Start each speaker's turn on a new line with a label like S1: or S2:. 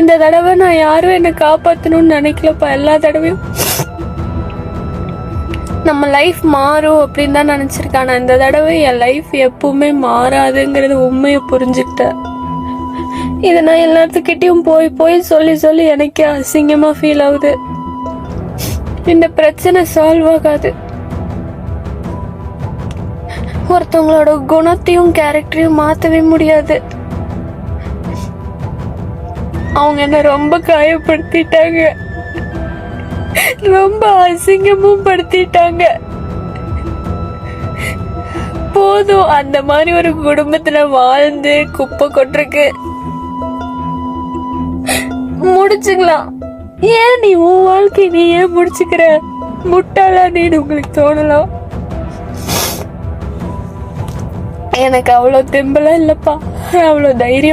S1: இந்த தடவை நான் யாரும் என்னை காப்பாற்றணும்னு நினைக்கலப்பா எல்லா தடவையும். நம்ம லைஃப் மாறும் அப்படின்னு தான் நினச்சிருக்கேன். ஆனால் இந்த தடவை என் லைஃப் எப்பவுமே மாறாதுங்கிறது உண்மையை புரிஞ்சுக்கிட்டேன். இதை நான் எல்லாத்துக்கிட்டேயும் போய் போய் சொல்லி சொல்லி எனக்கே அசிங்கமாக ஃபீல் ஆகுது. இந்த பிரச்சனை சால்வ் ஆகாது. ஒருத்தவங்களோட குணத்தையும் கேரக்டரையும் மாற்றவே முடியாது. அவங்க என்ன ரொம்ப காயப்படுத்திட்டாங்க. ரொம்ப அசிங்கமும் படுத்திட்டாங்க. போதும் அந்த மாதிரி ஒரு குடும்பத்துல வாழ்ந்து குப்பை கொட்டிருக்கு முடிச்சுக்கலாம். ஏன் நீ உன் வாழ்க்கை நீ ஏன் முடிச்சுக்கிற? முட்டாளா நீ உங்களுக்கு தோணலாம். எனக்கு அவ்வளோ தெம்பலாம் இல்லப்பா. அவ்வளோ தைரியம்